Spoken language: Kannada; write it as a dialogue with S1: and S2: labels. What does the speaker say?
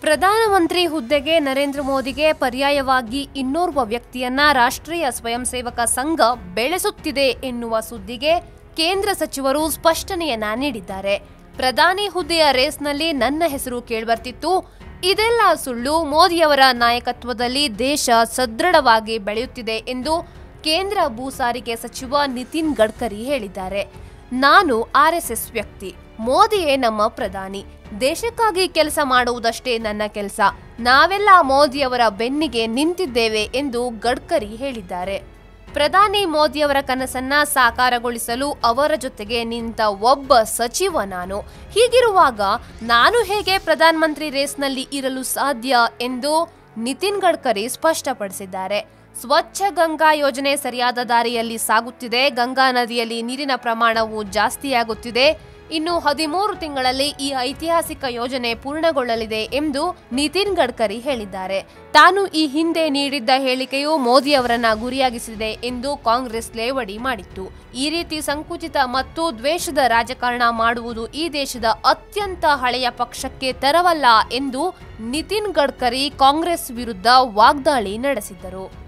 S1: ಪ್ರಧಾನಮಂತ್ರಿ ಹುದ್ದೆಗೆ ನರೇಂದ್ರ ಮೋದಿಗೆ ಪರ್ಯಾಯವಾಗಿ ಇನ್ನೋರ್ವ ವ್ಯಕ್ತಿಯನ್ನ ರಾಷ್ಟ್ರೀಯ ಸ್ವಯಂ ಸೇವಕ ಸಂಘ ಬೆಳೆಸುತ್ತಿದೆ ಎನ್ನುವ ಸುದ್ದಿಗೆ ಕೇಂದ್ರ ಸಚಿವರು ಸ್ಪಷ್ಟನೆಯನ್ನ ನೀಡಿದ್ದಾರೆ. ಪ್ರಧಾನಿ ಹುದ್ದೆಯ ರೇಸ್ನಲ್ಲಿ ನನ್ನ ಹೆಸರು ಕೇಳ್ಬರ್ತಿತ್ತು. ಇದೆಲ್ಲ ಸುಳ್ಳು. ಮೋದಿಯವರ ನಾಯಕತ್ವದಲ್ಲಿ ದೇಶ ಸದೃಢವಾಗಿ ಬೆಳೆಯುತ್ತಿದೆ ಎಂದು ಕೇಂದ್ರ ಭೂ ಸಾರಿಗೆ ಸಚಿವ ನಿತಿನ್ ಗಡ್ಕರಿ ಹೇಳಿದ್ದಾರೆ. ನಾನು ಆರ್ಎಸ್ಎಸ್ ವ್ಯಕ್ತಿ. ಮೋದಿಯೇ ನಮ್ಮ ಪ್ರಧಾನಿ. ದೇಶಕ್ಕಾಗಿ ಕೆಲಸ ಮಾಡುವುದಷ್ಟೇ ನನ್ನ ಕೆಲಸ. ನಾವೆಲ್ಲ ಮೋದಿಯವರ ಬೆನ್ನಿಗೆ ನಿಂತಿದ್ದೇವೆ ಎಂದು ಗಡ್ಕರಿ ಹೇಳಿದ್ದಾರೆ. ಪ್ರಧಾನಿ ಮೋದಿಯವರ ಕನಸನ್ನ ಸಾಕಾರಗೊಳಿಸಲು ಅವರ ಜೊತೆಗೆ ನಿಂತ ಒಬ್ಬ ಸಚಿವ ನಾನು. ಹೀಗಿರುವಾಗ ನಾನು ಹೇಗೆ ಪ್ರಧಾನಮಂತ್ರಿ ರೇಸ್ನಲ್ಲಿ ಇರಲು ಸಾಧ್ಯ ಎಂದು ನಿತಿನ್ ಗಡ್ಕರಿ ಸ್ಪಷ್ಟಪಡಿಸಿದ್ದಾರೆ. ಸ್ವಚ್ಛ ಗಂಗಾ ಯೋಜನೆ ಸರಿಯಾದ ದಾರಿಯಲ್ಲಿ ಸಾಗುತ್ತಿದೆ. ಗಂಗಾ ನದಿಯಲ್ಲಿ ನೀರಿನ ಪ್ರಮಾಣವು ಜಾಸ್ತಿಯಾಗುತ್ತಿದೆ. ಇನ್ನು ಹದಿಮೂರು ತಿಂಗಳಲ್ಲಿ ಈ ಐತಿಹಾಸಿಕ ಯೋಜನೆ ಪೂರ್ಣಗೊಳ್ಳಲಿದೆ ಎಂದು ನಿತಿನ್ ಗಡ್ಕರಿ ಹೇಳಿದ್ದಾರೆ. ತಾನು ಈ ಹಿಂದೆ ನೀಡಿದ್ದ ಹೇಳಿಕೆಯು ಮೋದಿ ಮೋದಿಯವರನ್ನ ಗುರಿಯಾಗಿಸಿದೆ ಎಂದು ಕಾಂಗ್ರೆಸ್ ಲೇವಡಿ ಮಾಡಿತ್ತು. ಈ ರೀತಿ ಸಂಕುಚಿತ ಮತ್ತು ದ್ವೇಷದ ರಾಜಕಾರಣ ಮಾಡುವುದು ಈ ದೇಶದ ಅತ್ಯಂತ ಹಳೆಯ ಪಕ್ಷಕ್ಕೆ ತರವಲ್ಲ ಎಂದು ನಿತಿನ್ ಗಡ್ಕರಿ ಕಾಂಗ್ರೆಸ್ ವಿರುದ್ಧ ವಾಗ್ದಾಳಿ ನಡೆಸಿದ್ದರು.